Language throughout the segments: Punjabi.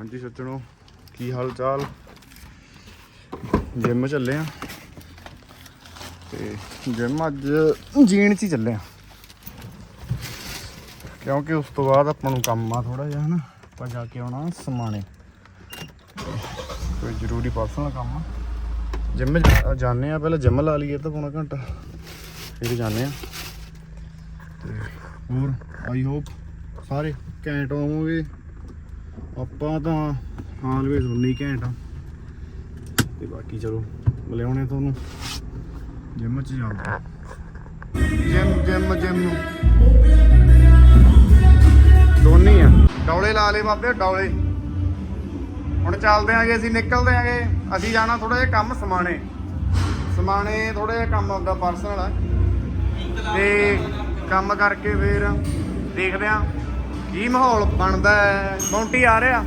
ਹਾਂਜੀ ਸੱਜਣੋ, ਕੀ ਹਾਲ ਚਾਲ ਜਿਮ ਚੱਲੇ ਆ। ਤੇ ਜਿਮ ਅੱਜ ਜੀਣ ਚ ਹੀ ਚੱਲੇ ਆ। ਕਿਉਂਕਿ ਉਸ ਤੋਂ ਬਾਅਦ ਆਪਾਂ ਨੂੰ ਕੰਮ ਆ ਥੋੜਾ ਜਿਹਾ, ਹਨਾ? ਆਪਾਂ ਜਾ ਕੇ ਆਉਣਾ ਸਮਾਣੇ। ਕੋਈ ਜ਼ਰੂਰੀ ਪਰਸਨਲ ਕੰਮ ਆ। ਜਿਮ ਜਾਣੇ ਆ, ਪਹਿਲਾਂ ਜਿਮ ਲਾ ਲਈਏ ਤਾਂ ਪੌਣਾ ਘੰਟਾ, ਫਿਰ ਜਾਣੇ ਆ। ਤੇ ਹੋਰ ਆਈ ਹੋਪ ਸਾਰੇ ਘੈਂਟ ਹੋਵੋਗੇ। ਆਪਾਂ ਤਾਂ ਆਲਵੇਜ਼ ਉਨੀ ਘੈਂਟ ਤੇ ਬਾਕੀ ਚਲੋ ਮਿਲਿਆਉਣੇ ਤੁਹਾਨੂੰ। ਜਿਮ ਚ ਜਾਂਦਾ ਜਿਮ ਜਿਮ ਜਿਮ ਦੋਨੇ ਆ। ਡੌਲੇ ਲਾ ਲੇ ਬਾਬੇ, ਡੌਲੇ। ਹੁਣ ਚੱਲਦੇ ਆਂਗੇ ਅਸੀਂ, ਨਿਕਲਦੇ ਆਂਗੇ। ਅਸੀਂ ਜਾਣਾ ਥੋੜਾ ਜਿਹਾ ਕੰਮ ਸਮਾਣੇ। ਸਮਾਣੇ ਥੋੜਾ ਜਿਹਾ ਕੰਮ ਆਪਦਾ ਪਰਸਨਲ ਆ। ਤੇ ਕੰਮ ਕਰਕੇ ਫੇਰ ਦੇਖਦੇ ਆਂ। ਕੀ ਮਾਹੌਲ ਬਣਦਾ ਹੈ? ਮੌਂਟੀ ਆ ਰਿਹਾ।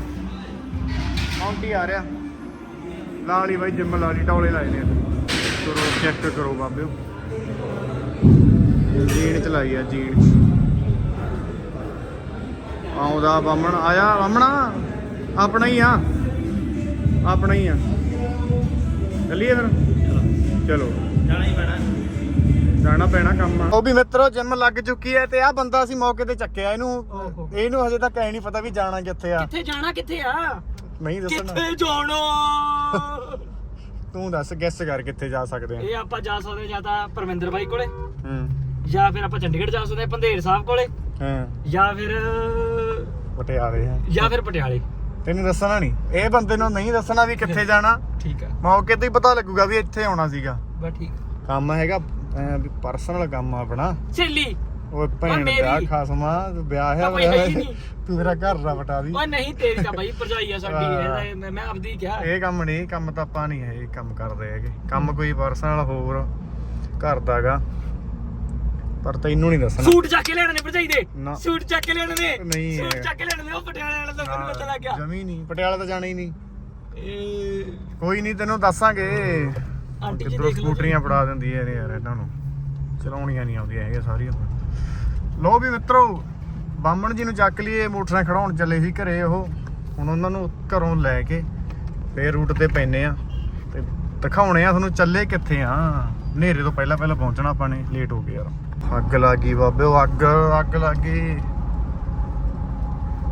ਮੌਂਟੀ ਆ ਰਿਹਾ। ਲਾ ਲਈ ਬਾਈ ਜਿੰਮ ਲਾ ਲਈ ਟੌਲੇ ਲਾਏ ਨੇ ਕਰੋ ਚੈੱਕ ਕਰੋ ਬਾਬਿਓ। ਜੀਣ ਚਲਾਈ ਆ ਜੀਣ ਆਉਂਦਾ ਬਾਮਣ ਆਇਆ ਬਾਮਣਾ ਆਪਣਾ ਹੀ ਆ। ਆਪਣਾ ਹੀ ਆ। ਚੱਲੀਏ ਫਿਰ? ਚਲੋ। ਜਾਣਾ ਹੀ ਪੈਣਾ। ਜਾਣਾ ਪੈਣਾ ਕੰਮ ਆ। ਉਹ ਵੀ ਮਿੱਤਰੋ ਜਿਮ ਲੱਗ ਚੁੱਕੀ ਹੈ ਤੇ ਆ ਬੰਦਾ ਅਸੀਂ ਮੌਕੇ ਤੇ ਚੱਕਿਆ ਇਹਨੂੰ। ਇਹਨੂੰ ਹਜੇ ਤੱਕ ਐ ਨਹੀਂ ਪਤਾ ਵੀ ਜਾਣਾ ਕਿੱਥੇ ਆ। ਕਿੱਥੇ ਜਾਣਾ ਕਿੱਥੇ ਆ? ਨਹੀਂ ਦੱਸਣਾ ਕਿੱਥੇ ਜਾਣਾ? ਤੂੰ ਦੱਸ ਗੈਸ ਕਰ ਕਿੱਥੇ ਜਾ ਸਕਦੇ ਆ। ਇਹ ਆਪਾਂ ਜਾ ਸਕਦੇ ਜਾਂ ਤਾਂ ਪਰਮਿੰਦਰ ਬਾਈ ਕੋਲੇ ਹੂੰ। ਜਾਂ ਫਿਰ ਆਪਾਂ ਚੰਡੀਗੜ੍ਹ ਜਾ ਸਕਦੇ ਹਾਂ ਪੰਧੇਰ ਸਾਹਿਬ ਕੋਲੇ ਹਾਂ। ਜਾਂ ਫਿਰ ਪਟਿਆਲੇ ਆ। ਜਾਂ ਫਿਰ ਪਟਿਆਲੇ। ਤੈਨੂੰ ਦੱਸਣਾ ਨਹੀਂ ਇਹ ਬੰਦੇ ਨੂੰ ਨਹੀਂ ਦੱਸਣਾ ਵੀ ਕਿੱਥੇ ਜਾਣਾ। ਠੀਕ ਆ। ਮੌਕੇ ਤੇ ਹੀ ਪਤਾ ਲੱਗੂਗਾ ਵੀ ਇੱਥੇ ਆਉਣਾ ਸੀਗਾ। ਬਸ ਠੀਕ ਕੰਮ ਹੈਗਾ ਐਂ ਵੀ ਪਰਸਨਲ ਕੰਮ ਆ ਆਪਣਾ। ਚੱਲੀ ਉਹ ਭੈਣ ਮੇਰੀ- ਵਿਆਹ ਖਾਸਮਾ ਵਿਆਹ ਹੈ ਤਾਂ ਬਈ ਹੈ ਹੀ ਨਹੀਂ। ਤੂੰ ਮੇਰਾ ਘਰ ਦਾ ਵਟਾ ਦੀ। ਓਏ ਨਹੀਂ ਤੇਰੀ ਤਾਂ ਬਾਈ ਭਰਜਾਈ ਆ ਸਾਡੀ। ਹਾਂ। ਇਹਦਾ ਮੈਂ- ਮੈਂ ਆਪਦੀ ਕਿਹਾ। ਇਹ ਕੰਮ ਨਹੀਂ ਕੰਮ ਤਾਂ ਆਪਾਂ ਨਹੀਂ ਇਹ ਕੰਮ ਕਰਦੇ ਹੈਗੇ। ਕੰਮ ਕੋਈ ਪਰਸਨਲ ਹੋਰ ਘਰ ਦਾਗਾ ਪਰ ਤੈਨੂੰ ਨਹੀਂ ਦੱਸਣਾ। ਸੂਟ ਚੱਕ ਕੇ ਲੈਣੇ ਨੇ ਭਰਜਾਈ ਦੇ। ਨਾ। ਸੂਟ ਚੱਕ ਕੇ ਲੈਣੇ ਨੇ। ਨਹੀਂ ਸੂਟ ਹੈ। ਚੱਕ ਕੇ ਲੈਣੇ ਨੇ। ਉਹ ਪਟਿਆਲੇ ਵਾਲਾ ਤਾਂ ਮੈਨੂੰ ਪਤਾ ਲੱਗ ਗਿਆ। ਜਮੀ ਨਹੀਂ। ਪਟਿਆਲਾ ਤਾਂ ਜਾਣਾ ਹੀ ਨਹੀਂ। ਇਹ ਕੋਈ ਨਹੀਂ ਤੈਨੂੰ ਦੱਸਾਂਗੇ। ਆਂਟੀ ਜੀ ਕਿੱਧਰੋਂ ਦੇਖ ਲਓ ਸਕੂਟਰੀਆਂ ਫੜਾ ਦਿੰਦੀ ਐ ਯਾਰ ਇਹਨਾਂ ਨੂੰ। ਚਲਾਉਣੀਆਂ ਨਹੀਂ ਆਉਂਦੀਆਂ ਹੈਗੀਆਂ ਸਾਰੀਆਂ। ਲੋ ਵੀ ਮਿੱਤਰੋ ਬਾਹਮਣ ਜੀ ਨੂੰ ਚੱਕ ਲਈਏ ਮੋਟਰਸਾਈਕਲ ਖੜਾਉਣ ਚੱਲੇ ਸੀ ਘਰੇ ਉਹ। ਹੁਣ ਉਹਨਾਂ ਨੂੰ ਘਰੋਂ ਲੈ ਕੇ ਫੇਰ ਰੂਟ ਤੇ ਪੈਨੇ ਆ। ਤੇ ਦਿਖਾਉਣੇ ਆ ਤੁਹਾਨੂੰ ਚੱਲੇ ਕਿੱਥੇ ਆ। ਹਨੇਰੇ ਤੋਂ ਪਹਿਲਾਂ ਪਹਿਲਾਂ ਪਹੁੰਚਣਾ ਆਪਾਂ ਨੇ ਲੇਟ ਹੋ ਗਏ ਯਾਰ। ਅੱਗ ਲੱਗ ਗਈ ਬਾਬੇ ਉਹ ਅੱਗ ਅੱਗ ਲੱਗ। ਗਈ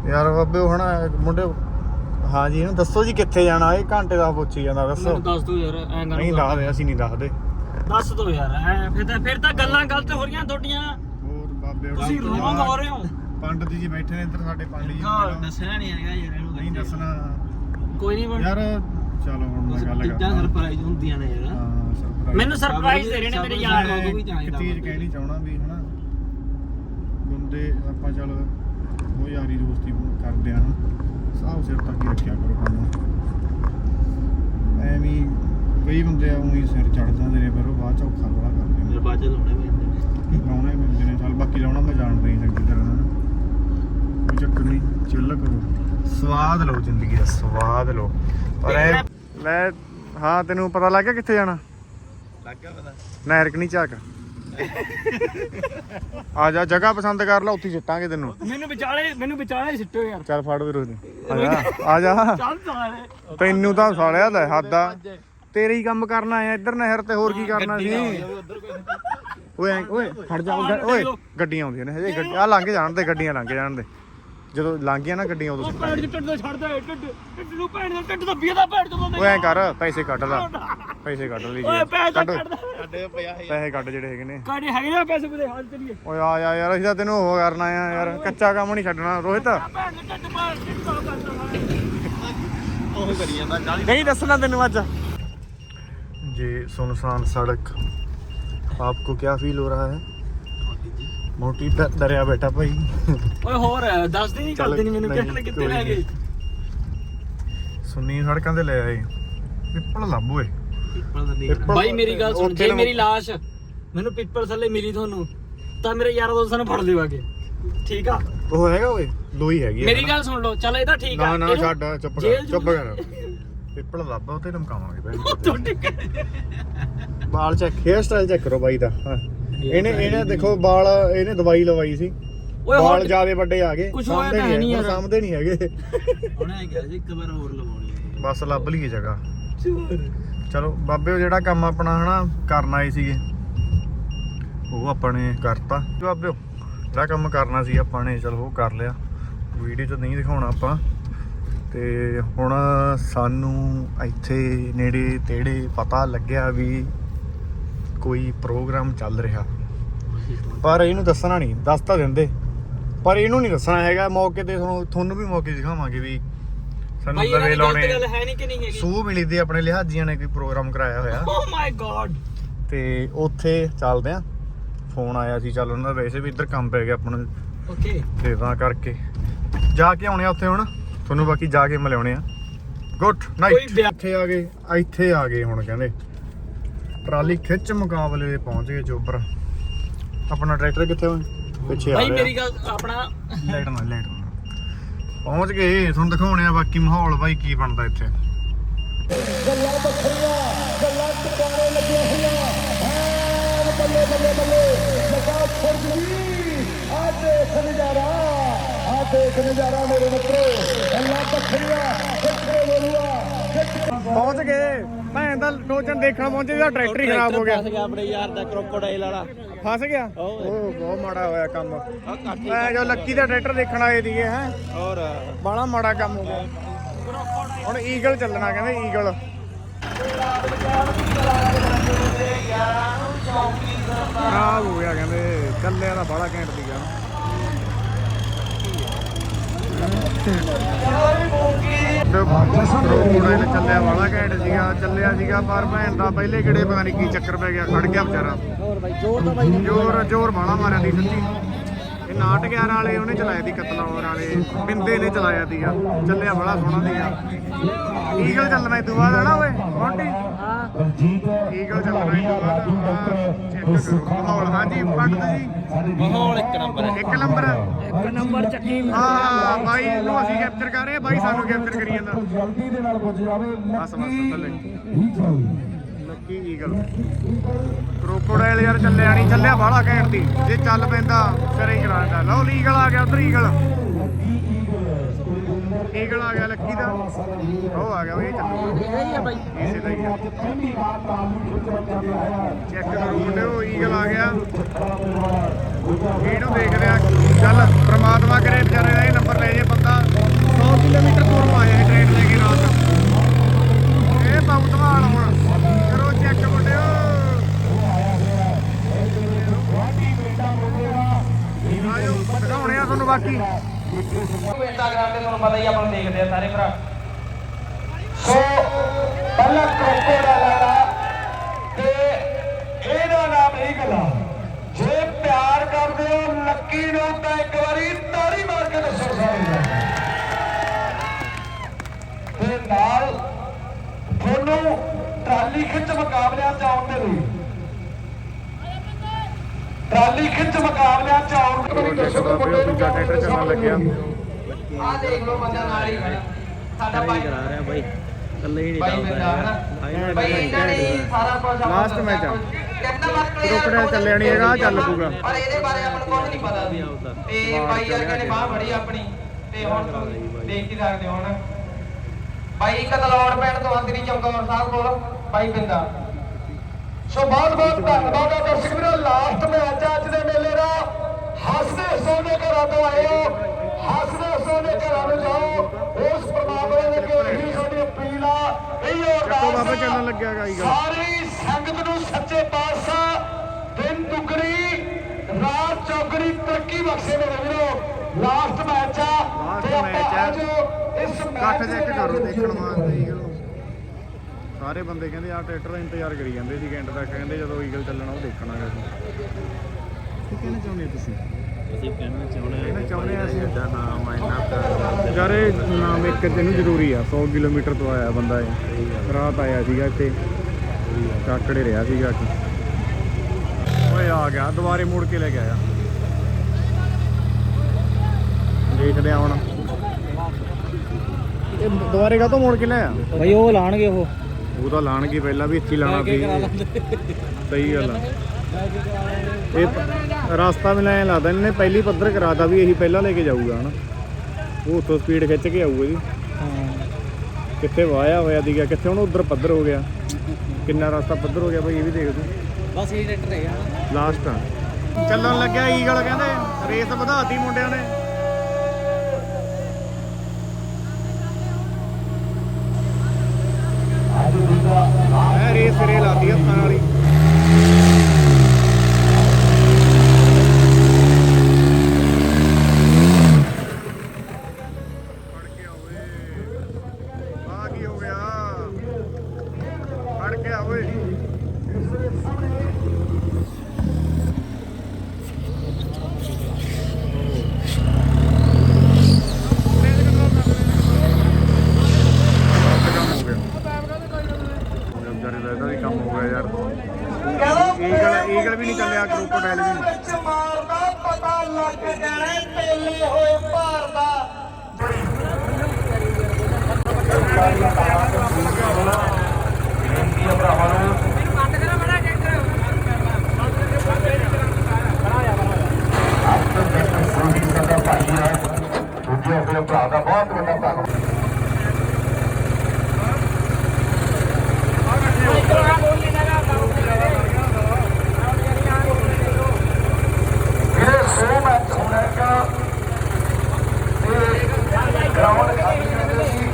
ਯਾਰ ਬਾਬੇ ਹਨਾ ਮੁੰਡੇ ਹਾਂ ਜੀ ਇਹਨੂੰ ਦੱਸੋ ਜੀ ਕਿੱਥੇ ਜਾਣਾ? ਇਹ ਘੰਟੇ ਦਾ ਪੁੱਛੀ ਜਾਂਦਾ ਦੱਸੋ। ਮੈਨੂੰ ਦੱਸ ਦੋ ਯਾਰ ਐਂ ਗੱਲ ਨਹੀਂ ਦੱਸਦੇ ਅਸੀਂ ਨਹੀਂ ਦੱਸਦੇ। ਦੱਸ ਦੋ ਯਾਰ ਐ ਫਿਰ ਤਾਂ ਫਿਰ ਤਾਂ ਗੱਲਾਂ ਗਲਤ ਹੋ ਰਹੀਆਂ ਤੁਹਾਡੀਆਂ। ਹੋਰ ਬਾਬੇ ਤੁਸੀਂ ਰੋਂਗ ਹੋ ਰਹੇ ਹੋ? ਪੰਡਤ ਜੀ ਬੈਠੇ ਨੇ ਇੱਧਰ ਸਾਡੇ ਪੰਡਤ ਜੀ ਹਾਂ, ਦੱਸਣਾ ਨਹੀਂ ਹੈਗਾ ਯਾਰ ਇਹਨੂੰ ਨਹੀਂ ਦੱਸਣਾ। ਕੋਈ ਨਹੀਂ ਯਾਰ ਚਲੋ ਹੁਣ ਮੈਂ ਗੱਲ ਕਰਦਾ। ਸਰਪ੍ਰਾਈਜ਼ ਹੁੰਦੀਆਂ ਨੇ ਯਾਰ। ਮੈਨੂੰ ਸਰਪ੍ਰਾਈਜ਼ ਦੇ ਰਹੇ ਨੇ ਮੇਰੇ ਯਾਰ ਇੱਕ ਚੀਜ਼ ਕਹਿਣੀ ਚਾਹਣਾ ਵੀ ਹਨਾ। ਬੰਦੇ ਆਪਾਂ ਚੱਲ ਉਹ ਯਾਰੀ ਦੋਸਤੀ ਕਰਦੇ ਆ ਨਾ ਸਾਹ ਸਿਰ ਤੱਕ ਹੀ ਰੱਖਿਆ ਕਰੋ ਕੰਮ। ਐਵੇਂ ਕਈ ਬੰਦੇ ਆ ਉਹੀ ਸਿਰ ਚੜ ਜਾਂਦੇ ਨੇ ਪਰ ਉਹ ਬਾਅਦ ਚ ਔਖਾ ਬੜਾ ਕਰਦੇ ਨੇ। ਬਾਅਦ ਚ ਲਾਉਣੇ ਵੀ ਹੁੰਦੇ ਨੇ। ਲਾਉਣੇ ਮਿਲਦੇ ਨੇ ਚੱਲ ਬਾਕੀ ਲਾਉਣਾ ਮੈਂ ਜਾਣਦਾ ਹੀ ਚੰਗੀ ਤਰ੍ਹਾਂ ਨਾ ਕੋਈ ਚੱਕਰ ਨਹੀਂ ਚਿੱਲ ਕਰੋ। ਸਵਾਦ ਲਓ ਜ਼ਿੰਦਗੀ ਦਾ ਸਵਾਦ ਲਓ। ਪਰ ਇਹ ਲੈ ਹਾਂ ਤੈਨੂੰ ਪਤਾ ਲੱਗ ਗਿਆ ਕਿੱਥੇ ਜਾਣਾ? ਲੱਗ ਗਿਆ ਪਤਾ। ਨਹਿਰ ਨਹੀਂ ਝਾਕ। ਆ ਜਾ ਜਗ੍ਹਾ ਪਸੰਦ ਕਰ ਲੈ ਉੱਥੇ ਹੀ ਸਿੱਟਾਂਗੇ ਤੈਨੂੰ। ਮੈਨੂੰ ਵਿਚਾਲੇ ਮੈਨੂੰ ਵਿਚਾਲੇ ਸਿੱਟੋ ਯਾਰ। ਚੱਲ ਫੜ ਵੀਰੋ ਦੀ ਆ ਜਾ ਆ ਜਾ। ਚੱਲ ਤੈਨੂੰ ਤਾਂ ਸਾਲਿਆ ਲੈ ਹੱਦ ਆ ਤੇਰੇ ਹੀ ਕੰਮ ਕਰਨਾ ਆ ਇੱਧਰ ਨਹਿਰ ਤੇ ਹੋਰ ਕੀ ਕਰਨਾ ਸੀ? ਓਏ ਐਂ- ਓਏ ਖੜ ਜਾ ਓਏ, ਓਏ ਗੱਡੀਆਂ ਆਉਂਦੀਆਂ ਨੇ ਹਜੇ ਗੱਡੀ ਆ ਲੰਘ ਜਾਣ ਦੇ ਗੱਡੀਆਂ ਲੰਘ ਜਾਣ ਦੇ। ਜਦੋਂ ਲੰਘ ਗਿਆ ਨਾ ਗੱਡੀਆਂ ਉਦੋਂ ਪੈੜ ਦੇ ਟੱਡ ਦਾ ਛੱਡਦਾ ਏ ਨੂੰ ਪੈੜ ਦਾ ਟੱਡ ਦਾ ਬੀਆ ਦਾ ਪੈੜ ਤੋਂ ਬੰਦੇ ਐ ਕਰ ਪੈਸੇ ਕੱਢ ਲੈ। ਪੈਸੇ ਕੱਢ ਲਈ ਓਏ ਪੈਸੇ ਕੱਢ। ਕੱਢੇ। ਪਿਆ ਪੈਸੇ ਕੱਢ ਜਿਹੜੇ ਹੈਗੇ ਨੇ। ਕਾੜੇ ਹੈਗੇ ਨਾ ਪੈਸੇ ਮੇਰੇ ਹਾਲ ਚਲੀਏ ਓਏ ਆ ਆ ਯਾਰ ਅਸੀਂ ਤਾਂ ਤੈਨੂੰ ਉਹ ਕਰਨਾ ਆ ਯਾਰ। ਕੱਚਾ ਕੰਮ ਨਹੀਂ ਛੱਡਣਾ ਰੋਹਿਤ। ਉਹ ਕਰੀ ਜਾਂਦਾ ਨਹੀਂ ਦੱਸਣਾ ਤੈਨੂੰ ਅੱਜ। ਜੇ ਸੁਨਸਾਨ ਸੜਕ ਆਪਕੋ ਕੀ ਫੀਲ ਹੋ ਰਹਾ ਹੈ? ਮੋਟੀ ਡ- ਡਰਿਆ ਬੈਠਾ ਭਾਈ। ਓਏ ਹੋਰ ਦੱਸਦੇ ਨਹੀਂ ਚੱਲ, ਕਰਦੇ ਨਹੀਂ ਮੈਨੂੰ ਨਹੀਂ, ਕਿਹਨੇ ਕਿੱਥੇ ਕੋਈ ਲੈ ਗਏ ਨਹੀਂ। ਸੁੰਨੀ ਸੜਕਾਂ ਤੇ ਲੈ ਆਏ। ਪਿੱਪਲ ਲੱਭ ਓਏ। ਪਿੱਪਲ- ਬਾਈ ਮੇਰੀ ਗੱਲ ਸੁਣ ਉੱਥੇ ਜੇ ਨਾ- ਮੇਰੀ ਲਾਸ਼ ਮੈਨੂੰ ਪਿੱਪਲ ਥੱਲੇ ਮਿਲੀ ਤੁਹਾਨੂੰ ਤਾਂ ਮੇਰੇ ਯਾਰ ਦੋਸਤਾਂ ਨੂੰ ਫੜ ਦੇਵਾਂਗੇ ਠੀਕ ਆ? ਉਹ ਹੈਗਾ ਓਏ ਲੋਈ ਹੈਗੀ ਆ। ਮੇਰੀ ਹਨਾ। ਗੱਲ ਸੁਣ ਲਓ ਚਲ ਇਹ ਤਾਂ ਠੀਕ ਆ। ਨਾ ਨਾ ਇਹਨੂੰ ਛੱਡ ਚੁੱਪ ਕਰ ਜੇਲ੍ਹ ਚੁੱਪ ਕਰ। ਪਿੱਪਲ ਲੱਭ ਉਹ ਤੇ ਲਮਕਾਵਾਂਗੇ ਭਾਈ। ਤੁਹਾਡੀ- ਬਾਲ ਚੈੱਕ ਹੇਅਰ ਸਟਾਈਲ ਚੈੱਕ ਕਰੋ ਬਾਈ ਦਾ ਹਾਂ। ਇਹਨੇ ਇਹਨੇ ਦੇਖੋ ਬਾਲ ਇਹਨੇ ਦਵਾਈ ਲਵਾਈ ਸੀ। ਓਏ ਹੋਰ ਜਿਆਦੇ ਵੱਡੇ ਆ ਗਏ। ਕੁਛ ਹੋਇਆ ਤਾਂ ਨਹੀਂ ਯਾਰ। ਸਾਂਭਦੇ ਨਹੀਂ ਹੈਗੇ। ਉਹਨੇ ਕਿਹਾ ਸੀ ਇੱਕ ਵਾਰ ਹੋਰ ਲਵਾਉਣੀ ਬਸ ਲੱਭ ਲਈਏ ਜਗ੍ਹਾ। ਚਲੋ ਬਾਬੇ ਉਹ ਜਿਹੜਾ ਕੰਮ ਆਪਣਾ ਹਨਾ ਕਰਨ ਆਏ ਸੀਗੇ। ਉਹ ਆਪਾਂ ਨੇ ਕਰਤਾ ਬਾਬਿਓ ਜਿਹੜਾ ਕੰਮ ਕਰਨਾ ਸੀ ਆਪਾਂ ਨੇ ਚਲੋ ਉਹ ਕਰ ਲਿਆ। ਵੀਡੀਓ 'ਚ ਨਹੀਂ ਦਿਖਾਉਣਾ ਆਪਾਂ। ਤੇ ਹੁਣ ਸਾਨੂੰ ਇੱਥੇ ਨੇੜੇ ਤੇੜੇ ਪਤਾ ਲੱਗਿਆ ਵੀ ਕੋਈ ਪ੍ਰੋਗਰਾਮ ਚੱਲ ਰਿਹਾ। ਪਰ ਇਹਨੂੰ ਦੱਸਣਾ ਨਹੀਂ ਦੱਸ ਤਾਂ ਦਿੰਦੇ। ਪਰ ਇਹਨੂੰ ਨਹੀਂ ਦੱਸਣਾ ਹੈਗਾ ਮੌਕੇ ਤੇ ਤੁਹਾਨੂੰ ਤੁਹਾਨੂੰ ਵੀ ਮੌਕੇ ਦਿਖਾਵਾਂਗੇ ਵੀ ਸਾਨੂੰ ਭਾਈ ਇਹਨਾਂ ਲਵੇ ਦੀ ਗਲਤ ਲਾਉਣੇ। ਗੱਲ ਹੈ ਨਹੀਂ ਕਿ ਨਹੀਂ ਹੈਗੀ? ਸੂ ਮਿਲੀ ਦੀ ਆਪਣੇ ਲਿਹਾਜ਼ੀਆਂ ਨੇ ਕੋਈ ਪ੍ਰੋਗਰਾਮ ਕਰਾਇਆ ਹੋਇਆ। ਓ ਮਾਈ ਗॉड ਤੇ ਉੱਥੇ ਚੱਲਦੇ ਆ ਫੋਨ ਆਇਆ ਸੀ ਚੱਲ ਉਹਨਾਂ ਦਾ ਵੈਸੇ ਵੀ ਇੱਧਰ ਕੰਮ ਪੈ ਗਿਆ ਆਪਾਂ ਨੂੰ ਓਕੇ ਤੇ ਤਾਂ ਕਰਕੇ। ਜਾ ਕੇ ਆਉਣੇ ਆ ਉੱਥੇ ਹੁਣ। ਤੁਹਾਨੂੰ ਬਾਕੀ ਜਾ ਕੇ ਮਿਲਾਉਣੇ ਆ। ਗੁੱਡ ਨਾਈਟ ਇੱਥੇ ਆ ਗਏ ਇੱਥੇ ਆ ਗਏ ਹੁਣ ਕਹਿੰਦੇ। ਟਰਾਲੀ ਖਿੱਚ ਮੁਕਾਬਲੇ ਪਹੁੰਚ ਗਏ ਚੋਬਰ ਆਪਣਾ ਟਰੈਕਟਰ ਕਿੱਥੇ ਹੋਏ ਪਿੱਛੇ ਆ ਭਾਈ ਮੇਰੀ ਗੱਲ ਆਪਣਾ ਲਾਈਟ ਨਾਲ ਲਾਈਟ ਨਾਲ। ਪਹੁੰਚ ਗਏ ਤੁਹਾਨੂੰ ਦਿਖਾਉਣੇ ਆ ਬਾਕੀ ਮਾਹੌਲ ਬਾਈ ਕੀ ਬਣਦਾ ਇੱਥੇ। ਗੱਲਾਂ ਬੱਖਰੀਆਂ ਗੱਲਾਂ ਟਿਕਾਣੇ ਲੱਗੀਆਂ ਹੋਈਆਂ। ਐਨ ਬੱਲੇ ਬੱਲੇ ਬੱਲੇ। ਜਗਾ ਫੁਰਜੀ ਆ ਦੇਖ ਨਜ਼ਾਰਾ ਦੇਖ ਨਜ਼ਾਰਾ ਮੇਰੇ ਮਿੱਤਰੋ। ਗੱਲਾਂ ਬੱਖਰੀਆਂ ਕਿੱਥੇ ਬੋਲੂਆ ਪਹੁੰਚ ਗਏ। ਭੈਣ ਦਾ ਟੋਚਨ ਦੇਖਣ ਪਹੁੰਚੇ ਦਾ ਟਰੈਕਟਰ ਹੀ ਖਰਾਬ ਹੋ ਗਿਆ। ਫਸ ਗਿਆ ਆਪਣੇ ਯਾਰ ਦਾ ਕ੍ਰੋਕੋਡਾਈਲ ਵਾਲਾ। ਫਸ ਗਿਆ? ਉਹ ਬਹੁਤ ਮਾੜਾ ਹੋਇਆ ਕੰਮ। ਮੈਂ ਜੋ ਲੱਕੀ ਦਾ ਟਰੈਕਟਰ ਦੇਖਣ ਆਏ ਦੀਏ ਹੈ। ਔਰ ਬਾਲਾ ਮਾੜਾ ਕੰਮ ਹੋ ਗਿਆ। ਹੁਣ ਈਗਲ ਚੱਲਣਾ ਕਹਿੰਦੇ ਈਗਲ ਖਰਾਬ ਹੋ ਗਿਆ ਕਹਿੰਦੇ। ਚੱਲਿਆ ਦਾ ਬਾਲਾ ਘੈਂਟ ਸੀਗਾ। ਰੋਡ ਚੱਲਿਆ ਵਾਲਾ ਘੈਂਟ ਸੀਗਾ ਚੱਲਿਆ ਸੀਗਾ ਪਰ ਭੈਣ ਦਾ ਪਹਿਲੇ ਕਿਹੜੇ ਪਤਾ ਨਹੀਂ ਕੀ ਚੱਕਰ ਪੈ ਗਿਆ ਖੜ ਗਿਆ ਵਿਚਾਰਾ ਹੋਰ ਭਾਈ ਜ਼ੋਰ ਤਾਂ ਭਾਈ ਜੋਰ ਜੋਰ ਬਾਲਾ ਮਾਰਿਆ ਦੀ ਸੱਚੀ। ਇਹ ਨਾਟ 11 ਵਾਲੇ ਉਹਨੇ ਚਲਾਇਆ ਦੀ ਕਤਲਾਉਰ ਵਾਲੇ। ਬਿੰਦੇ ਨੇ ਚਲਾਇਆ ਦੀਗਾ ਚੱਲਿਆ ਬੜਾ ਸੋਹਣਾ ਸੀਗਾ ਈਗਲ ਚੱਲਣਾ ਇਹ ਤੋਂ ਬਾਅਦ ਹੈ ਨਾ ਓਏ? ਮੌਂਟੀ ਹਾਂ। ਈਗਲ ਚੱਲਣਾ ਇਹ ਤੋਂ ਬਾਅਦ। ਚੈੱਕ ਕਰੋ। ਮਾਹੌਲ। ਹਾਂਜੀ ਪੰਡਤ ਜੀ। ਮਾਹੌਲ ਇੱਕ ਨੰਬਰ ਹੈ। ਇੱਕ ਨੰਬਰ ਇੱਕ ਨੰਬਰ ਚੱਕੀ ਹਾਂ ਬਾਈ ਨੂੰ ਅਸੀਂ ਕੈਪਚਰ ਕਰ ਰਹੇ ਹਾਂ। ਬਾਈ ਸਾਨੂੰ ਕੈਪਚਰ ਕਰੀ ਜਾਂਦਾ। ਜਲਦੀ ਦੇ ਨਾਲ ਪੁੱਜ ਜਾਵੇ। ਬਸ ਬਸ ਥੱਲੇ। ਲੱਕੀ ਈਗਲ ਕਰੋਕੋਡਾਈਲ ਯਾਰ ਚੱਲਿਆ ਨਹੀਂ ਚੱਲਿਆ ਬਾਹਲਾ ਘੈਂਟ ਦੀ ਜੇ ਚੱਲ ਪੈਂਦਾ ਫਿਰ ਹੀ ਕਰਾਂਦਾ ਲਓ ਈਗਲ ਆ ਗਿਆ ਉਧਰ ਈਗਲ ਈਗਲ ਆ ਗਿਆ ਲੱਕੀ ਦਾ। ਉਹ ਆ ਗਿਆ ਇਹ ਚੱਲੂ। ਇਹ ਹੀ ਆ ਭਾਈ ਇਸੇ ਦਾ ਹੀ ਆ। ਪਹਿਲੀ ਵਾਰ ਤਾਲੂ ਖਿੱਚ ਬੱਚਾ ਗਿਆ ਹੈ ਚੈੱਕ ਕਰੋ ਮੁੰਡਿਓ ਈਗਲ ਆ ਗਿਆ। ਇਹਨੂੰ ਦੇਖ ਲਿਆ ਚੱਲ ਪ੍ਰਮਾਤਮਾ ਕਰੇ ਵਿਚਾਰੇ ਦਾ ਇਹ ਨੰਬਰ ਲੈ ਜੇ ਬੰਦਾ। 100 ਕਿਲੋਮੀਟਰ ਦੂਰੋਂ ਆਇਆ ਇਹ ਟ੍ਰੇਨ ਲੈ ਕੇ ਰਾਤ। ਇਹ ਬਹੁਤ ਧਮਾਲ ਹੁਣ। ਕਰੋ ਚੈੱਕ ਮੁੰਡਿਓ। ਆਇਓ ਦਿਖਾਉਣੇ ਆ ਤੁਹਾਨੂੰ ਬਾਕੀ। ਇੰਸਟਾਗ੍ਰਾਮ ਤੇ ਤੁਹਾਨੂੰ ਪਤਾ ਹੀ ਆਪਾਂ ਦੇਖਦੇ ਆ ਸਾਰੇ ਭਰਾ। ਸੋ, ਪਹਿਲਾ ਕਰੋਕੋਡਾਈਲ ਵਾਲਾ ਤੇ ਇਹਦਾ ਨਾਮ ਈਗਲ ਆ ਜੇ ਪਿਆਰ ਕਰਦੇ ਹੋ, ਲੱਕੀ ਨੂੰ ਤਾਂ ਇੱਕ ਵਾਰੀ ਤਾੜੀ ਮਾਰ ਕੇ ਦੱਸੋ ਸਾਰੇ ਤੇ ਨਾਲ ਤੁਹਾਨੂੰ ਟਰਾਲੀ ਖਿੱਚ ਮੁਕਾਬਲਿਆਂ ਚ ਆਉਣ ਦੇ ਲਈ। ਟਰਾਲੀ ਖਿੱਚ ਮੁਕਾਬਲਿਆਂ ਚ ਆਉਣ ਦੇ ਲਈ ਦੱਸੋ ਕਿ ਮੁੰਡੇ ਨੂੰ ਦੂਜਾ ਟਰੈਕਟਰ ਚੱਲਣ ਲੱਗਿਆ। ਆਹ ਦੇਖ ਲਓ ਬੰਦਾ ਨਾਲ ਹੀ ਖੜਾ। ਸਾਡਾ ਭਾਈ ਕਰਾ ਰਿਹਾ ਬਾਈ। ਕੱਲੇ ਹੀ ਨਹੀਂ ਹਨਾ ਭਾਈ ਇਹਨਾਂ ਨੇ ਸਾਰਾ ਕੁਝ Last match ਆ। Crocodile ਚੱਲਿਆ ਨੀ ਹੈਗਾ, ਚੱਲ ਪਊਗਾ। ਪਰ ਇਹਦੇ ਬਾਰੇ ਆਪਾਂ ਨੂੰ ਕੁਝ ਨਹੀਂ ਪਤਾ। ਤੇ ਭਾਈ ਯਾਰ ਨੇ ਬਾਹ ਫੜੀ ਆਪਣੀ। ਤੇ ਹੁਣ ਤੁਸੀਂ ਦੇਖ ਹੀ ਸਕਦੇ ਹੋ ਹੁਣ। ਭਾਈ ਇੱਕ ਤਲੌੜ ਪਿੰਡ ਤੋਂ ਅੰਦਰੀ ਚਮਕੌਰ ਸਾਹਿਬ ਕੋਲ। ਭਾਈ ਬਿੰਦਾ। ਸੋ ਬਹੁਤ ਬਹੁਤ ਧੰਨਵਾਦ ਆ ਦਰਸ਼ਕ ਵੀਰੋ। ਲਾਸਟ ਮੈਚ ਆ ਅੱਜ ਦੇ ਮੇਲੇ ਦਾ। ਹੱਸਦੇ ਸੋਨੇ ਘਰਾਂ ਤੋਂ ਆਏ ਹੋ ਹੱਸਦੇ ਸੋਨੇ ਘਰਾਂ ਨੂੰ ਜਾਓ। ਉਸ ਪ੍ਰਮਾਤਮਾ ਦੇ ਅੱਗੇ ਇਹੀ ਸਾਡੀ ਅਪੀਲ ਆ? ਇਹੀ ਅਰਦਾਸ ਲੱਗਿਆ। ਸਾਰੀ ਸੰਗਤ ਨੂੰ ਸੱਚੇ ਪਾਤਸ਼ਾਹ ਦਿਨ ਦੁਗਣੀ ਰਾਤ ਚੌਗਣੀ ਤਰੱਕੀ ਬਖਸ਼ੇ ਮੇਰੇ ਵੀਰੋ। ਲਾਸਟ ਮੈਚ ਆ ਤੇ ਆਪਾਂ। ਅੱਜ ਇਸ ਮੈਚ ਦੇ ਵਿੱਚ ਦੇਖਣ ਵਾਸਤੇ ਸਾਰੇ ਬੰਦੇ ਕਹਿੰਦੇ ਆ ਟਰੈਕਟਰ ਦਾ ਇੰਤਜ਼ਾਰ ਕਰੀ ਜਾਂਦੇ ਸੀ ਘੰਟੇ ਤੱਕ ਕਹਿੰਦੇ ਜਦੋਂ ਈਗਲ ਚੱਲਣਾ ਉਹ ਦੇਖਣਾ ਅਸੀਂ ਕੀ ਕਹਿਣਾ ਚਾਹੁੰਦੇ ਹੋ ਤੁਸੀਂ? ਅਸੀਂ ਕਹਿਣਾ ਚਾਹੁੰਦੇ ਹਾਂ ਕਹਿਣਾ ਚਾਹੁੰਦੇ ਹਾਂ ਅਸੀਂ। ਸਾਡਾ ਨਾਮ ਆ ਇੰਨਾ ਪਿਆਰ ਯਾਰ ਇਹ ਨਾਮ ਇੱਕ ਤੈਨੂੰ ਜ਼ਰੂਰੀ ਆ 100 ਕਿਲੋਮੀਟਰ ਤੋਂ ਆਇਆ ਬੰਦਾ ਇਹ। ਰਾਤ ਆਇਆ ਸੀਗਾ ਇੱਥੇ। ਕਾਕੜੇ ਰਿਹਾ ਸੀਗਾ ਕਿ ਓਏ ਆ ਗਿਆ ਦੁਬਾਰੇ ਮੁੜ ਕੇ ਲੈ ਕੇ ਆਇਆ। ਦੇਖਦੇ ਆ ਹੁਣ। ਇਹ ਦੁਬਾਰੇ ਕਾ ਤੋਂ ਮੋੜ ਕੇ ਲਿਆ ਭਾਈ ਉਹ ਲਾਣਗੇ ਉਹ। ਉਹ ਤਾਂ ਲਾਣਗੇ ਪਹਿਲਾਂ ਵੀ ਇੱਥੇ ਲਾਣਾ ਸੀ। ਸਹੀ ਗੱਲ ਆ। ਇਹ ਰਸਤਾ ਮੈਨੂੰ ਐਂ ਲੱਗਦਾ ਇਹਨੇ ਪਹਿਲੀ ਪੱਧਰ ਕਰਾਤਾ ਵੀ ਇਹੀ ਪਹਿਲਾਂ ਲੈ ਕੇ ਜਾਊਗਾ ਹਨਾ। ਉਹ ਉੱਥੋਂ ਸਪੀਡ ਖਿੱਚ ਕੇ ਆਊਗਾ ਜੀ। ਕਿੱਥੇ ਵਾਇਆ ਹੋਇਆ ਦੀਗਾ ਕਿੱਥੇ ਹੁਣ ਉਧਰ ਪੱਧਰ ਹੋ ਗਿਆ। ਕਿੰਨਾ ਰਸਤਾ ਪੱਧਰ ਹੋ ਗਿਆ ਭਾਈ ਇਹ ਵੀ ਦੇਖ ਤੂੰ। ਬਸ ਇਹ ਟਰੈਕਟਰ ਹੈਗਾ ਲਾਸਟ ਆ। ਚੱਲਣ ਲੱਗਿਆ ਈਗਲ ਕਹਿੰਦੇ ਰੇਸ ਵਧਾਤੀ ਮੁੰਡਿਆਂ ਨੇ। ਇਹ ਰੇਸ ਸਿਰੇ ਲਾਤੀ ਹੱਥਾਂ ਵਾਲੀ ਫੜ ਕੇ ਓਏ ਆ ਕੀ ਹੋ ਗਿਆ ਫੜ ਕੇ ਆ ਓਏ ਕੰਮ ਹੋ ਗਿਆ ਵਿਚਾਰੇ ਦਾ ਇਹਦਾ ਵੀ ਕੰਮ ਹੋ ਗਿਆ ਯਾਰ ਈਗਲ ਵੀ ਨਹੀਂ ਚੱਲਿਆ ਕਰੋਕੋਡਾਈਲ ਵੀ ਨਹੀਂ। ਵਿੱਚ ਮਾਰਦਾ ਪਤਾ ਲੱਗ ਜਾਣਾ ਤੇਲੇ ਹੋਏ ਭਾਰ ਦਾ। ਦੂਜੇ ਆਪਣੇ ਭਰਾ ਦਾ ਬਹੁਤ ਵੱਡਾ ਧੰਨਵਾਦ ਵੀਰੇ ਸੋ ਮੈਚ ਹੋਣਾ ਕਾ ਤੇ ਗਰਾਊਂਡ ਖਾਲੀ ਰਹਿੰਦੇ ਸੀ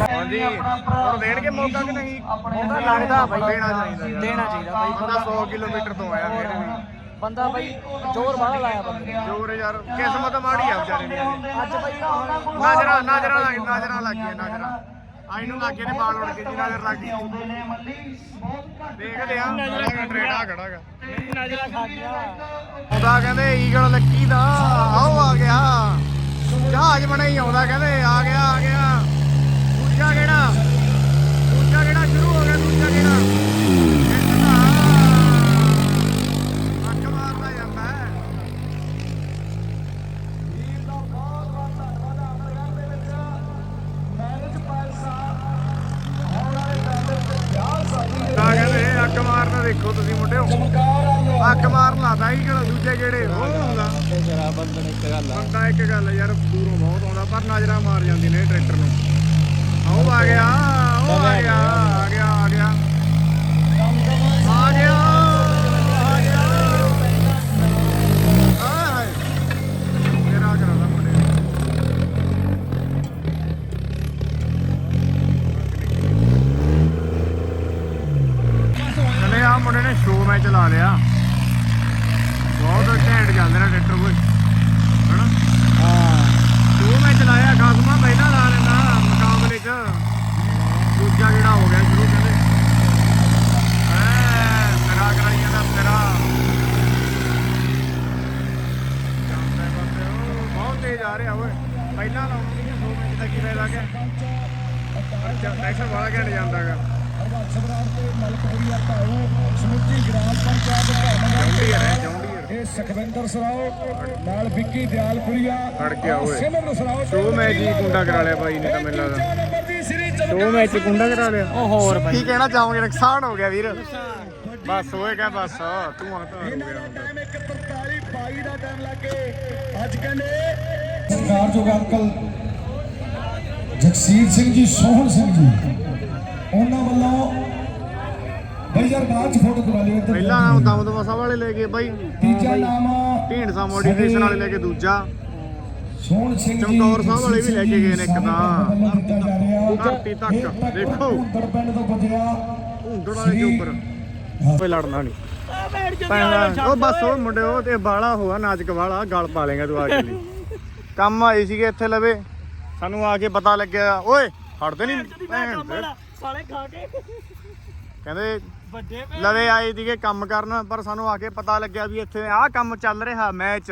ਹਾਂਜੀ ਹੁਣ ਦੇਣਗੇ ਮੌਕਾ ਕਿ ਨਹੀਂ ਮੌਕਾ ਲੱਗਦਾ ਬਾਈ। ਦੇਣਾ ਚਾਹੀਦਾ। ਦੇਣਾ ਚਾਹੀਦਾ ਬਾਈ। ਬੰਦਾ 100 ਕਿਲੋਮੀਟਰ ਤੋਂ ਆਇਆ ਫਿਰ ਵੀ ਬੰਦਾ ਬਾਈ ਜ਼ੋਰ ਬਾਹਲਾ ਲਾਇਆ ਬੰਦੇ। ਨੇ। ਜੋਰ ਯਾਰ ਕਿਸਮਤ ਮਾੜੀ ਆ ਵਿਚਾਰੇ ਦੀ। ਅੱਜ ਬਾਈ ਆਉਣਾ ਕੋਈ ਨਾਜਰਾ ਨਾਜਰਾ ਲੱਗ ਨਾਜਰਾ ਲੱਗ ਗਿਆ ਨਾਜਰਾ। ਆਈ ਨੂੰ ਲੱਗੇ ਨੇ ਬਾਲ ਉੜ ਕੇ ਜੀ ਨਾਜਰ ਲੱਗ ਗਈ। ਦੇਖਦੇ ਆ ਟ੍ਰੇਡਾ ਖੜਾਗਾ ਨਜ਼ਰਾਂ ਖਾ ਗਿਆ ਆਉਂਦਾ ਕਹਿੰਦੇ ਈਗਲ ਲੱਕੀ ਦਾ ਆਓ ਆ ਗਿਆ। ਜਹਾਜ਼ ਬਣਾ ਹੀ ਆਉਂਦਾ ਕਹਿੰਦੇ ਆ ਗਿਆ ਆ ਗਿਆ। ਦੂਜਾ ਕਿਹੜਾ? ਦੂਜਾ ਕਿਹੜਾ? ਸ਼ੁਰੂ ਹੋ ਗਿਆ ਦੂਜਾ ਕਿਹੜਾ ਇੱਕ ਤਾਂ ਅੱਖ ਮਾਰਦਾ ਜਾਂਦਾ ਹੈ ਤਾਂ ਕਹਿੰਦੇ ਅੱਖ ਮਾਰਨਾ ਦੇਖੋ ਤੁਸੀਂ ਮੁੰਡਿਓ ਅੱਖ ਮਾਰਨ ਲਾਦਾ ਹੀ ਕਿਹੜਾ ਦੂਜੇ ਕਿਹੜੇ ਉਹ ਆਉਂਦਾ ਜਰਾ ਬੰਦਨ ਇੱਕ ਗੱਲ ਆ ਬੰਦਾ ਇੱਕ ਗੱਲ ਆ ਯਾਰ ਦੂਰੋਂ ਬਹੁਤ ਆਉਂਦਾ ਪਰ ਨਜ਼ਰਾਂ ਮਾਰ ਜਾਂਦੀ ਨੇ ਟਰੈਕਟਰ ਨੂੰ ਆਹ ਆ ਗਿਆ ਉਹ ਆ ਗਿਆ ਆ ਗਿਆ ਆ ਗਿਆ ਆ ਗਿਆ ਆ ਗਿਆ ਆਏ ਮੇਰਾ ਕਰਾਦਾ ਮੁੰਡੇ ਨੇ। ਕਹਿੰਦੇ ਆ ਮੁੰਡੇ ਨੇ ਸ਼ੋਅ ਮੈਚ ਲਾ ਲਿਆ ਬਹੁਤ ਘੈਂਟ ਜਾਂਦੇ ਨੇ ਟਰੈਕਟਰ ਕੋਈ ਹਨਾ ਹਾਂ ਸ਼ੋਅ ਮੈਚ ਲਾਇਆ ਖਾਸਮਾ ਪਹਿਲਾਂ ਲਾ ਲੈਂਦਾ ਮੁਕਾਬਲੇ 'ਚ ਦੂਜਾ ਜਿਹੜਾ ਹੋ ਗਿਆ ਸ਼ੁਰੂ ਕਹਿੰਦੇ ਐ ਮੇਰਾ ਕਰਾਈ ਜਾਂਦਾ ਮੇਰਾ ਜਾਂਦੇ ਬੰਦੇ ਆ ਰਿਹਾ ਓਏ। ਪਹਿਲਾਂ ਲਾਉਣੀ ਨਹੀਂ ਸ਼ੋਅ ਮੈਚ ਦਾ ਕੀ ਫਾਇਦਾ ਕਿ ਟੈਕਸ਼ਨ ਵਾਲਾ ਘੈਂਟ ਜਾਂਦਾਗਾ ਇਹ ਸੁਖਵਿੰਦਰ ਸਰਾਓ ਨਾਲ ਵਿੱਕੀ ਦਿਆਲਪੁਰੀਆ। ਫੜ ਕੇ ਆਓ ਓਏ। ਸਿਮਰਨ ਸਰਾਓ ਸ਼ੋਅ ਮੈਚ ਹੀ ਕੁੰਡਾ ਕਰਾ ਲਿਆ ਬਾਈ ਨੇ ਤਾਂ ਮੈਨੂੰ ਲੱਗਦਾ। ਨੰਬਰ ਦੀ ਸ੍ਰੀ ਸ਼ੋਅ ਮੈਚ ਹੀ ਕੁੰਡਾ ਕਰਾ ਲਿਆ। ਉਹ ਹੋਰ ਬਾਈ ਕੀ ਕਹਿਣਾ ਚਾਹੋਗੇ? ਨੁਕਸਾਨ ਹੋ ਗਿਆ ਵੀਰ। ਬਸ ਹੋਏ ਕਹ ਬਸ ਤੂੰ ਆ ਤਾਂ ਹੋ ਇਹਨਾਂ ਗਿਆ ਦਾ ਟਾਈਮ 1:43 22 ਦਾ ਟਾਈਮ ਲੱਗੇ ਅੱਜ ਕਹਿੰਦੇ ਸਰਦਾਰਯੋਗ ਅੰਕਲ ਜਗਸੀਰ ਸਿੰਘ ਜੀ ਸੋਹਣ ਸਿੰਘ ਜੀ ਉਹਨਾਂ ਵੱਲੋਂ ਬਈ ਯਾਰ ਬਾਅਦ ਚ ਫੋਟੋ ਕਰਾ ਲਿਓ ਪਹਿਲਾ ਨਾਮ ਦਮਦਮਾ ਸਾਹਿਬ ਵਾਲੇ ਲੈ ਗਏ ਬਾਈ। ਤੀਜਾ ਨਾਮ ਢੀਂਡਸਾ ਮੋਡੀਫਿਕੇਸ਼ਨ ਵਾਲੇ ਲੈ ਕੇ ਦੂਜਾ। ਸੋਹਣ ਸਿੰਘ ਜੀ ਚਮਕੌਰ ਸਾਹਿਬ ਵਾਲੇ ਵੀ ਲੈ ਕੇ ਗਏ ਨੇ ਇੱਕ ਤਾਂ। ਜਾ ਧਰਤੀ ਤੱਕ ਦੇਖੋ। ਉੱਤਰ ਪਿੰਡ ਤੋਂ ਬਜਿਆ ਹੁੰਦੜ ਵਾਲੇ ਦੇ ਉੱਪਰ। ਕੋਈ ਲੜਨਾ ਨਹੀਂ। ਉਹ ਬਸ ਉਹ ਮੁੰਡੇ ਉਹ ਤੇ ਬਾਲਾ ਹੋਆ ਨਾਜ਼ਕ ਵਾਲਾ ਗਲ ਪਾ ਲੇਗਾ ਤੂੰ ਆ ਕੇ। ਲਈ ਕੰਮ ਆਏ ਸੀਗੇ ਇੱਥੇ ਲਵੇ। ਸਾਨੂੰ ਆ ਕੇ ਪਤਾ ਲੱਗਿਆ ਓਏ ਹਟਦੇ ਨਹੀਂ। ਸਾਲੇ ਖਾ ਕੇ। ਕਹਿੰਦੇ ਵੱਡੇ ਲਵੇ ਆਏ ਸੀਗੇ ਕੰਮ ਕਰਨ ਪਰ ਸਾਨੂੰ ਆ ਕੇ ਪਤਾ ਲੱਗਿਆ ਵੀ ਇੱਥੇ ਆਹ ਕੰਮ ਚੱਲ ਰਿਹਾ ਮੈਚ।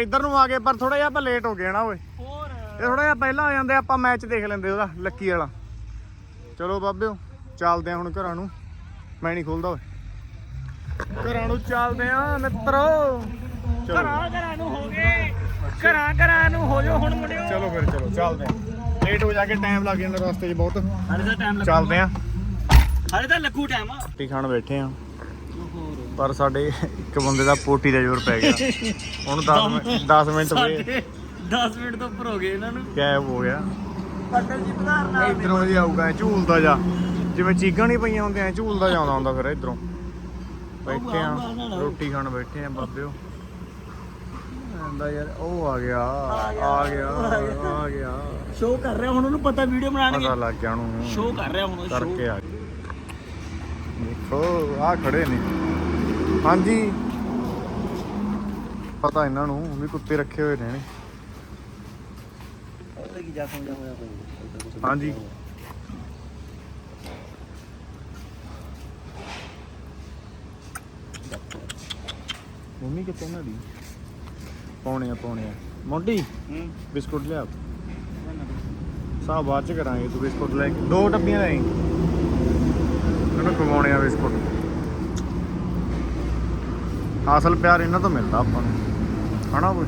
ਇੱਧਰ ਨੂੰ ਆ ਗਏ ਪਰ ਥੋੜਾ ਜਿਹਾ ਆਪਾਂ ਲੇਟ ਹੋ ਗਏ ਨਾ ਓਏ। ਹੋਰ। ਇਹ ਥੋੜਾ ਜਿਹਾ ਪਹਿਲਾਂ ਆ ਜਾਂਦੇ ਆਪਾਂ ਮੈਚ ਦੇਖ ਲੈਂਦੇ ਉਹਦਾ ਲੱਕੀ ਵਾਲਾ। ਚਲੋ ਬਾਬਿਓ ਚੱਲਦੇ ਆ ਹੁਣ ਘਰਾਂ ਨੂੰ। ਮੈਂ ਨਹੀਂ ਖੋਲਦਾ ਓਏ। ਘਰਾਂ ਨੂੰ ਚੱਲਦੇ ਆ ਮਿੱਤਰੋ। ਘਰਾਂ ਘਰਾਂ ਨੂੰ ਹੋ ਗਏ। ਘਰਾਂ ਘਰਾਂ ਨੂੰ ਹੋ ਜਾਓ ਹੁਣ ਮੁੰਡਿਓ। ਚਲੋ ਫਿਰ ਚਲੋ ਚੱਲਦੇ ਆ ਲੇਟ ਹੋ ਜਾ ਕੇ ਟਾਈਮ ਲੱਗ ਜਾਂਦਾ ਰਸਤੇ 'ਚ ਬਹੁਤ। ਹਾਲੇ ਤਾਂ ਟਾਈਮ ਲੱਗਾ ਚੱਲਦੇ ਆ ਹਾਲੇ ਤਾਂ ਲੱਗੂ ਟਾਈਮ ਆ ਰੋਟੀ ਖਾਣ ਬੈਠੇ ਆ ਪਰ ਸਾਡੇ ਇੱਕ ਬੰਦੇ ਦਾ ਪੋਟੀ ਦਾ ਜ਼ੋਰ ਪੈ ਗਿਆ। ਹੁਣ 10 10 ਮਿੰਟ ਹੋਏ। ਸਾਡੇ 10 ਮਿੰਟ ਤੋਂ ਉੱਪਰ ਹੋ ਗਏ ਇਹਨਾਂ ਨੂੰ। ਗਾਇਬ ਹੋ ਗਿਆ। ਪਟਲ ਜੀ ਪਧਾਰ ਨਾਲ ਇਧਰੋਂ ਜੀ ਆਊਗਾ ਝੂਲਦਾ ਜਾ। ਜਿਵੇਂ ਚੀਕਾਂ ਨਹੀਂ ਪਈਆਂ ਹੁੰਦੀਆਂ ਝੂਲਦਾ ਜਾਂਦਾ ਹੁੰਦਾ ਫਿਰ ਇਧਰੋਂ। ਬੈਠੇ ਆ ਰੋਟੀ ਖਾਣ ਬੈਠੇ ਆ ਬਾਬਿਓ। ਯਾਰ ਉਹ ਆ ਗਿਆ ਆ ਗਿਆ ਆ ਗਿਆ ਸ਼ੋਅ ਕਰ ਰਿਹਾ ਹੁਣ ਉਹਨੂੰ ਪਤਾ ਵੀਡੀਓ ਬਣਾਣਗੇ ਪਤਾ ਲੱਗ ਗਿਆ ਉਹਨੂੰ। ਸ਼ੋਅ ਕਰ ਰਿਹਾ ਹੁਣ ਉਹ show। ਕਰਕੇ ਆ ਗਏ ਦੇਖੋ ਆ ਖੜੇ ਨੇ। ਹਾਂਜੀ। ਪਤਾ ਇਹਨਾਂ ਨੂੰ ਵੀ ਕੁੱਤੇ ਰੱਖੇ ਹੋਏ ਨੇ। ਹਾਂਜੀ। ਮੰਮੀ ਕਿੱਥੇ ਉਹਨਾਂ ਦੀ? ਪਾਉਣੇ ਆ ਪਾਉਣੇ ਆ ਮੋਢੀ ਬਿਸਕੁਟ ਲਿਆ। ਸਾਹ ਬਾਅਦ ਚ ਕਰਾਂਗੇ ਤੂੰ ਬਿਸਕੁਟ ਲੈ ਕੇ। ਦੋ ਡੱਬੀਆਂ ਲੈ ਆਈ। ਮੈਨੂੰ ਖਵਾਉਣੇ ਆ ਬਿਸਕੁਟ। ਅਸਲ ਪਿਆਰ ਇਹਨਾਂ ਤੋਂ ਮਿਲਦਾ ਆਪਾਂ ਨੂੰ। ਹਨਾ ਕੋਈ?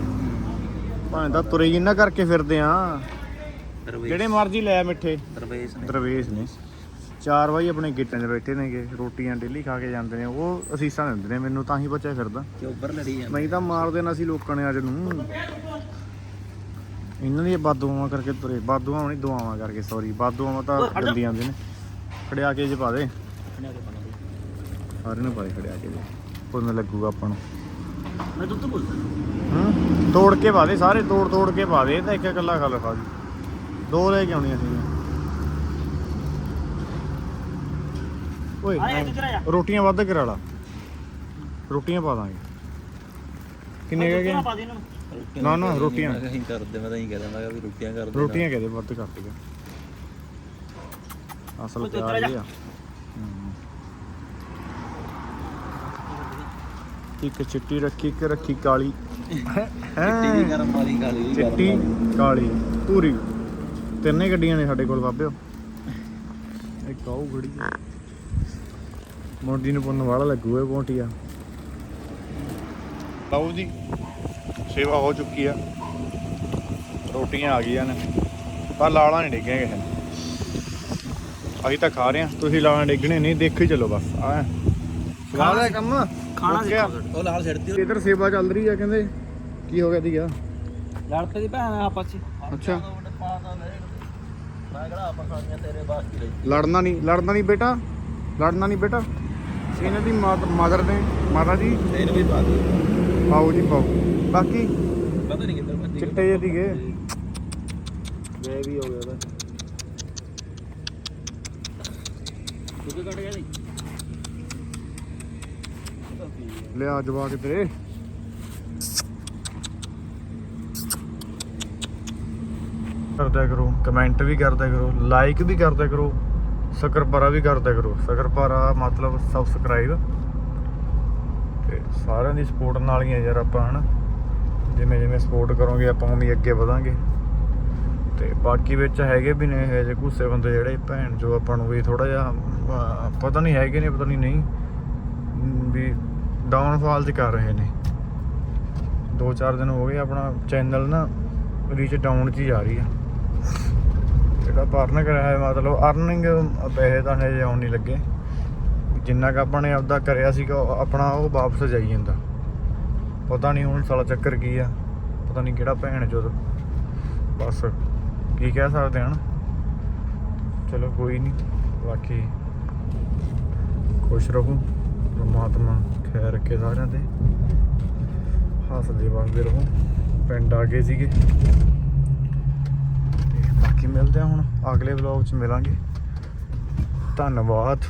ਭਾਵੇਂ ਤਾਂ ਤੁਰੇ ਹੀ ਇਹਨਾਂ ਕਰਕੇ ਫਿਰਦੇ ਆ। ਜਿਹੜੇ ਮਰਜ਼ੀ ਲੈ ਮਿੱਠੇ। ਦਰਵੇਸ਼ ਨੇ। ਦਰਵੇਸ਼ ਨੇ। ਚਾਰ ਵਾਰੀ ਆਪਣੇ ਗਿੱਟਾਂ 'ਚ ਬੈਠੇ ਨੇਗੇ ਰੋਟੀਆਂ ਡੇਲੀ ਖਾ ਕੇ ਜਾਂਦੇ ਨੇ ਉਹ ਅਸੀਸਾਂ ਦਿੰਦੇ ਨੇ ਮੈਨੂੰ ਤਾਂ ਹੀ ਬਚਿਆ ਫਿਰਦਾ। ਤੇ ਉੱਪਰ ਲੜੀ ਜਾਂਦਾ ਨਹੀਂ ਤਾਂ ਮਾਰ ਦੇਣਾ ਸੀ ਲੋਕਾਂ ਨੇ ਅੱਜ ਨੂੰ। ਇਹਨਾਂ ਦੀ ਬਾਦੂਆਂ ਕਰਕੇ ਤੁਰੇ ਬਾਦੂਆਂ ਨਹੀਂ ਦੁਆਵਾਂ ਕਰਕੇ ਸੌਰੀ ਬਾਦੂਆਂ ਤਾਂ ਗੰਦੀ ਆਉਂਦੇ ਨੇ। ਖੜਿਆ ਕੇ ਜੇ ਪਾ ਦੇ। ਸਾਰੇ ਨੂੰ ਪਾ ਦੇ ਖੜਿਆ ਕੇ ਜੇ ਪੁੰਨ ਲੱਗੂਗਾ ਆਪਾਂ ਨੂੰ। ਮੈਂ ਦੁੱਧ ਬੋਲਦਾ। ਹੂੰ? ਤੋੜ ਕੇ ਪਾ ਦੇ ਸਾਰੇ ਤੋੜ ਤੋੜ ਕੇ ਪਾ ਦੇ ਤਾਂ ਇੱਕ ਇਕੱਲਾ ਖਾ ਲਫਾ ਜੀ। ਦੋ ਲੈ ਕੇ ਆਉਣੀਆਂ ਸੀ ਓਏ ਕਿਧਰ ਆ ਰੋਟੀਆਂ ਵੱਧ ਕਰਾ ਲਾ। ਰੋਟੀਆਂ ਪਾ ਦਾਂਗੇ। ਕਿੰਨੇ ਕਹਿ ਗਏ ਪਾ ਦੇ ਇਹਨਾਂ। ਨੂੰ ਨਾ, ਰੋਟੀਆਂ। ਕਹੀਂ ਕਰਦੇ ਮੈਂ ਤਾਂ ਹੀ ਕਿਹਾ ਵੀ ਰੋਟੀਆਂ ਕਰ ਦੇ ਰੋਟੀਆਂ ਕਹਦੇ ਵੱਧ ਕਰ ਦਿਆ ਅਸਲ ਪਿਆਰ ਇਹ ਆ। ਇੱਕ ਚਿੱਟੀ ਰੱਖੀ ਇੱਕ ਰੱਖੀ ਕਾਲੀ। ਚਿੱਟੀ ਵੀ ਗਰਮ ਵਾਲੀ ਕਾਲੀ ਵੀ ਗਰਮ ਚਿੱਟੀ। ਕਾਲੀ ਪੂਰੀ ਤਿੰਨੇ ਗੱਡੀਆਂ ਨੇ ਸਾਡੇ ਕੋਲ ਬਾਬਿਓ। ਇੱਕ ਆਉ ਗੜੀ ਮੋਢੀ ਨੂੰ ਪੁੰਨ ਵਾਲਾ ਲੱਗੂ ਇਹ ਪੌਂਟੀਆ। ਲਓ ਜੀ ਸੇਵਾ ਹੋ ਚੁੱਕੀ ਆ। ਰੋਟੀਆਂ ਆ ਗਈਆਂ ਨੇ। ਪਰ ਲਾਲਾਂ ਨਹੀਂ ਡਿੱਗੀਆਂ ਕਿਸੇ ਅਸੀਂ ਤਾਂ ਖਾ ਰਹੇ ਆ ਤੁਸੀਂ ਲਾਲਾਂ ਡਿੱਗਣੇ ਨਹੀਂ ਦੇਖੀ ਚੱਲੋ ਬਸ ਆ ਸਵਾਦ ਹੈ ਕੰਮ? ਖਾਣਾ ਉਹ ਲਾਲ ਛੱਡਦੀ ਇਧਰ ਸੇਵਾ ਚੱਲ ਰਹੀ ਆ ਕਹਿੰਦੇ। ਕੀ ਹੋ ਗਿਆ ਦੀਆ? ਲੜ ਪਈ ਭੈਣ ਆਪਸ ਚ ਅੱਛਾ। ਮੈਂ ਕਿਹੜਾ ਆਪਾਂ ਖਾਣੀਆਂ ਤੇਰੇ ਵਾਸਤੇ। ਲਈ ਲੜਨਾ ਨਹੀਂ ਲੜਨਾ ਨਹੀਂ ਬੇਟਾ। ਲੜਨਾ ਨਹੀਂ ਬੇਟਾ। ਇਹਨਾਂ ਦੀ ਮਦਰ ਨੇ ਮਾਤਾ ਜੀ? ਇਹਨੂੰ ਵੀ ਪਾ ਦੇ ਪਾਓ ਜੀ ਪਾਓ। ਬਾਕੀ? ਪਤਾ ਨਹੀਂ ਕਿੱਧਰ ਭੱਜੀ। ਚਿੱਟੇ ਜਿਹੇ ਦੀਗੇ ਵੇ ਵੀ ਹੋ ਗਿਆ ਉਹਦਾ ਦੁੱਧ ਕੱਢ ਗਿਆ ਨਹੀਂ ਲਿਆ ਜਵਾਕ ਤੇਰੇ। ਕਰਦਿਆ ਕਰੋ ਕਮੈਂਟ ਵੀ ਕਰਦਿਆ ਕਰੋ ਲਾਈਕ ਵੀ ਕਰਦਿਆ ਕਰੋ। ਸਕਰਪਰਾ ਵੀ ਕਰਦਾ ਕਰੋ। ਸਕਰਪਰਾ ਮਤਲਬ ਸਬਸਕ੍ਰਾਈਬ ਤੇ ਸਾਰਿਆਂ ਦੀ ਸਪੋਰਟ ਨਾਲ ਹੀ ਆ ਯਾਰ ਆਪਾਂ, ਹਨਾ? ਜਿਵੇਂ ਜਿਵੇਂ ਸਪੋਰਟ ਕਰੋਗੇ, ਆਪਾਂ ਉਵੇਂ ਅੱਗੇ ਵਧਾਂਗੇ। ਤੇ ਬਾਕੀ ਵਿੱਚ ਹੈਗੇ ਵੀ ਨੇ ਇਹ ਜਿਹੇ ਗੁੱਸੇ ਬੰਦੇ ਜਿਹੜੇ ਭੈਣ, ਜੋ ਆਪਾਂ ਨੂੰ ਵੀ ਥੋੜਾ ਜਿਹਾ ਪਤਾ ਨਹੀਂ ਹੈਗੇ ਨੇ, ਪਤਾ ਨਹੀਂ ਨਹੀਂ, ਵੀ ਡਾਊਨਫਾਲ ਚ ਕਰ ਰਹੇ ਨੇ। ਦੋ ਚਾਰ ਦਿਨ ਹੋ ਗਏ ਆਪਣਾ ਚੈਨਲ ਨਾ ਰੀਚ ਡਾਊਨ ਚ ਹੀ ਜਾ ਰਹੀ ਆ। ਜਿਹੜਾ ਬਰਨ ਕਰਿਆ ਹੈ ਮਤਲਬ ਅਰਨਿੰਗ ਪੈਸੇ ਤਾਂ ਹਜੇ ਆਉਣ ਨਹੀਂ ਲੱਗੇ। ਜਿੰਨਾ ਕ ਆਪਾਂ ਨੇ ਆਪਦਾ ਕਰਿਆ ਸੀਗਾ ਆਪਣਾ ਉਹ ਵਾਪਸ ਜਾਈ ਜਾਂਦਾ। ਪਤਾ ਨਹੀਂ ਹੁਣ ਸਾਲਾ ਚੱਕਰ ਕੀ ਆ, ਪਤਾ ਨਹੀਂ ਕਿਹੜਾ ਭੈਣ ਚੋਦ। ਬਸ, ਕੀ ਕਹਿ ਸਕਦੇ ਹਨ ਚਲੋ ਕੋਈ ਨਹੀਂ, ਬਾਕੀ ਖੁਸ਼ ਰਹੋ। ਪ੍ਰਮਾਤਮਾ ਖੈਰ ਰੱਖੇ ਸਾਰਿਆਂ ਤੇ। ਹੱਸਦੇ ਵਸਦੇ ਰਹੋ। ਪਿੰਡ ਆ ਗਏ ਸੀਗੇ। ਬਾਕੀ ਮਿਲਦੇ ਹਾਂ ਹੁਣ। ਅਗਲੇ ਵਲੌਗ 'ਚ ਮਿਲਾਂਗੇ। ਧੰਨਵਾਦ।